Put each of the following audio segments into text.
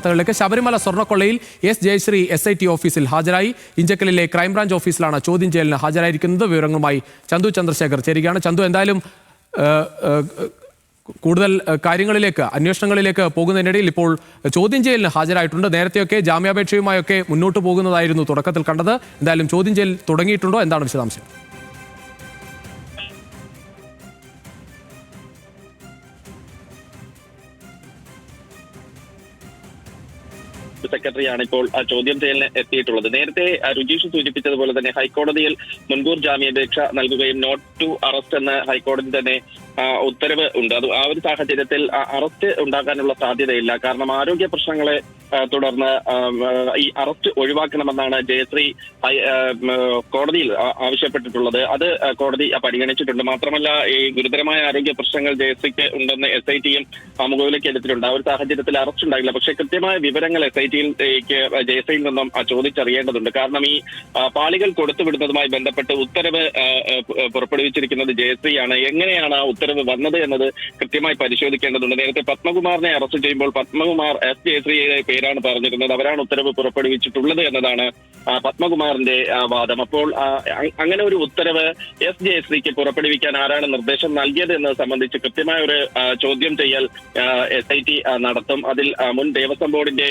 വാർത്തകളിലേക്ക് Sabarimala സ്വർണക്കൊള്ളയിൽ S Jayasree S I T ഓഫീസിൽ ഹാജരായി. ഇഞ്ചക്കലിലെ ക്രൈംബ്രാഞ്ച് ഓഫീസിലാണ് ചോദ്യം ചെയ്യലിന് ഹാജരായിരിക്കുന്നത്. വിവരങ്ങളുമായി ചന്തു ചന്ദ്രശേഖർ ചേരുകയാണ്. ചന്തു എന്തായാലും കൂടുതൽ കാര്യങ്ങളിലേക്ക് അന്വേഷണങ്ങളിലേക്ക് പോകുന്നതിനിടയിൽ ഇപ്പോൾ ചോദ്യം ചെയ്യലിന് ഹാജരായിട്ടുണ്ട്. നേരത്തെയൊക്കെ ജാമ്യാപേക്ഷയുമായൊക്കെ മുന്നോട്ട് പോകുന്നതായിരുന്നു തുടക്കത്തിൽ കണ്ടത്. എന്തായാലും ചോദ്യം ചെയ്യൽ തുടങ്ങിയിട്ടുണ്ടോ? എന്താണ് വിശദാംശം? സെക്രട്ടറിയാണ് ഇപ്പോൾ ചോദ്യം ചെയ്യലിന് എത്തിയിട്ടുള്ളത്. നേരത്തെ രുചീഷ് സൂചിപ്പിച്ചതുപോലെ തന്നെ ഹൈക്കോടതിയിൽ മുൻകൂർ ജാമ്യാപേക്ഷ നൽകുകയും നോട്ട് ടു അറസ്റ്റ് എന്ന് ഹൈക്കോടതി തന്നെ ഉത്തരവ് ഉണ്ട്. അത് ആ ഒരു സാഹചര്യത്തിൽ അറസ്റ്റ് ഉണ്ടാക്കാനുള്ള സാധ്യതയില്ല. കാരണം ആരോഗ്യ പ്രശ്നങ്ങളെ തുടർന്ന് ഈ അറസ്റ്റ് ഒഴിവാക്കണമെന്നാണ് ജയശ്രീ കോടതിയിൽ ആവശ്യപ്പെട്ടിട്ടുള്ളത്. അത് കോടതി പരിഗണിച്ചിട്ടുണ്ട്. മാത്രമല്ല ഈ ഗുരുതരമായ ആരോഗ്യ പ്രശ്നങ്ങൾ ജയശ്രീക്ക് ഉണ്ടെന്ന് എസ് ഐ ടിയും മുഖവിലേക്ക് എടുത്തിട്ടുണ്ട്. ആ ഒരു സാഹചര്യത്തിൽ അറസ്റ്റ് ഉണ്ടായില്ല. പക്ഷേ കൃത്യമായ വിവരങ്ങൾ എസ് ഐ ടിയിലേക്ക് ജയശ്രീയിൽ നിന്നും ചോദിച്ചറിയേണ്ടതുണ്ട്. കാരണം ഈ പാളികൾ കൊടുത്തുവിടുന്നതുമായി ബന്ധപ്പെട്ട് ഉത്തരവ് പുറപ്പെടുവിച്ചിരിക്കുന്നത് ജയശ്രീയാണ്. എങ്ങനെയാണ് ആ ഉത്തരവ് വന്നത് എന്നത് കൃത്യമായി പരിശോധിക്കേണ്ടതുണ്ട്. നേരത്തെ പത്മകുമാറിനെ അറസ്റ്റ് ചെയ്യുമ്പോൾ പത്മകുമാർ എസ് ജയശ്രീയുടെ പേരാണ് പറഞ്ഞിരുന്നത്. അവരാണ് ഉത്തരവ് പുറപ്പെടുവിച്ചിട്ടുള്ളത് എന്നതാണ് പത്മകുമാറിന്റെ വാദം. അപ്പോൾ അങ്ങനെ ഒരു ഉത്തരവ് എസ് ജയശ്രീക്ക് പുറപ്പെടുവിക്കാൻ ആരാണ് നിർദ്ദേശം നൽകിയത് എന്നത് സംബന്ധിച്ച് കൃത്യമായ ഒരു ചോദ്യം ചെയ്യൽ എസ് ഐ ടി നടത്തും. അതിൽ മുൻ ദേവസ്വം ബോർഡിന്റെ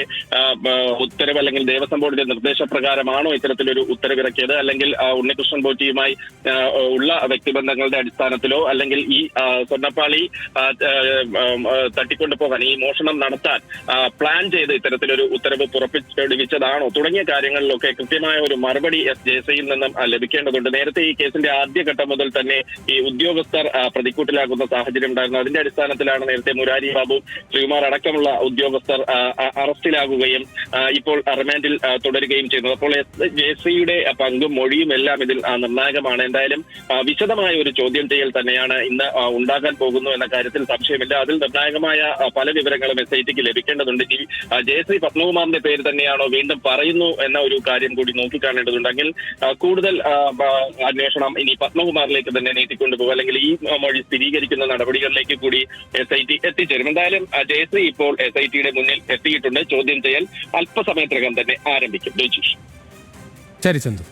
ഉത്തരവ് അല്ലെങ്കിൽ ദേവസ്വം ബോർഡിന്റെ നിർദ്ദേശപ്രകാരമാണോ ഇത്തരത്തിലൊരു ഉത്തരവിറക്കിയത് അല്ലെങ്കിൽ ഉണ്ണികൃഷ്ണൻ പോറ്റിയുമായി ഉള്ള വ്യക്തിബന്ധങ്ങളുടെ അടിസ്ഥാനത്തിലോ അല്ലെങ്കിൽ ഈ ആ, തട്ടിക്കൊണ്ടു തട്ടിക്കൊണ്ടുപോകാൻ ഈ മോഷണം നടത്താൻ പ്ലാൻ ചെയ്ത് ഇത്തരത്തിലൊരു ഉത്തരവ് പുറപ്പെടുവിച്ചതാണോ? തുടങ്ങിയ കാര്യങ്ങളിലൊക്കെ കൃത്യമായ ഒരു മറുപടി എസ് ജയസയിൽ നിന്നും ലഭിക്കേണ്ടതുണ്ട്. നേരത്തെ ഈ കേസിന്റെ ആദ്യഘട്ടം മുതൽ തന്നെ ഈ ഉദ്യോഗസ്ഥർ പ്രതിക്കൂട്ടിലാകുന്ന സാഹചര്യം ഉണ്ടായിരുന്നു. അതിന്റെ അടിസ്ഥാനത്തിലാണ് നേരത്തെ മുരാരി ബാബു ശ്രീകുമാർ അടക്കമുള്ള ഉദ്യോഗസ്ഥർ അറസ്റ്റിലാകുകയും ഇപ്പോൾ റിമാൻഡിൽ തുടരുകയും ചെയ്യുന്നത്. അപ്പോൾ എസ് ജയശ്രീയുടെ പങ്കും മൊഴിയും എല്ലാം ഇതിൽ നിർണായകമാണ്. എന്തായാലും വിശദമായ ഒരു ചോദ്യം ചെയ്യൽ തന്നെയാണ് ഇന്ന് ആ, ഉണ്ടാകാൻ പോകുന്നു എന്ന കാര്യത്തിൽ സംശയമില്ല. അതിൽ നിർണായകമായ പല വിവരങ്ങളും എസ് ഐ ടിക്ക് ലഭിക്കേണ്ടതുണ്ട്. ഈ ജയശ്രീ പത്മകുമാറിന്റെ പേര് തന്നെയാണോ വീണ്ടും പറയുന്നു എന്ന ഒരു കാര്യം കൂടി നോക്കിക്കാണേണ്ടതുണ്ടെങ്കിൽ കൂടുതൽ അന്വേഷണം ഇനി പത്മകുമാറിലേക്ക് തന്നെ നീട്ടിക്കൊണ്ടുപോകും അല്ലെങ്കിൽ ഈ മൊഴി സ്ഥിരീകരിക്കുന്ന നടപടികളിലേക്ക് കൂടി എസ് ഐ ടി എത്തിച്ചേരും. എന്തായാലും ജയശ്രീ ഇപ്പോൾ എസ് ഐ ടിയുടെ മുന്നിൽ എത്തിയിട്ടുണ്ട്. ചോദ്യം ചെയ്യൽ അല്പസമയത്തിനകം തന്നെ ആരംഭിക്കും. ശരി ചന്തു.